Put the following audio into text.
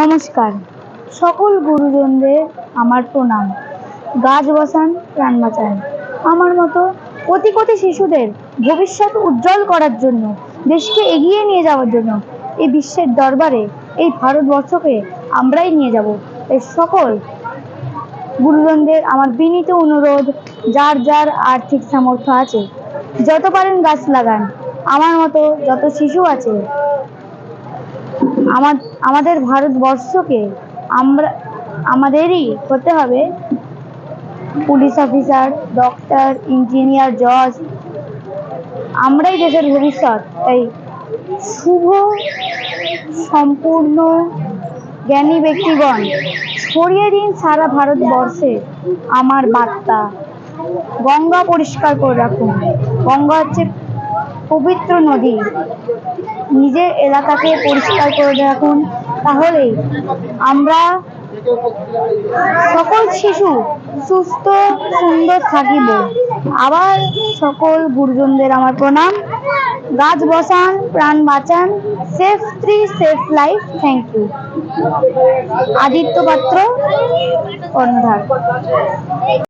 নমস্কার। সকল গুরুজনদের আমার প্রণাম। গাছ বসান, প্রাণ বাঁচান। আমার মতো কোটি কোটি শিশুদের ভবিষ্যৎ উজ্জ্বল করার জন্য, দেশকে এগিয়ে নিয়ে যাওয়ার জন্য এই বিশ্বের দরবারে, এই ভারতবর্ষকে আমরাই নিয়ে যাব। এই সকল গুরুজনদের আমার বিনীত অনুরোধ, যার যার আর্থিক সামর্থ্য আছে, যত পারেন গাছ লাগান। আমার মতো যত শিশু আছে আমার, আমাদের ভারতবর্ষকে আমরা, আমাদেরই হতে হবে। পুলিশ অফিসার, ডক্টর, ইঞ্জিনিয়ার, জজ, আমরাই দেশের ভবিষ্যৎ। তাই শুভ, সম্পূর্ণ, জ্ঞানী ব্যক্তিগণ, ছড়িয়ে দিন সারা ভারতবর্ষে আমার বার্তা। গঙ্গা পরিষ্কার করে রাখুন। গঙ্গা হচ্ছে পবিত্র নদী। নিজের এলাকাকে পরিষ্কার করে রাখুন। তাহলেই আমরা সকল শিশু সুস্থ, সুন্দর থাকিব। আবার সকল গুরুজনদের আমার প্রণাম। গাছ বসান, প্রাণ বাঁচান। Save tree, save life. Thank you. Aditya Patra কর্ণধার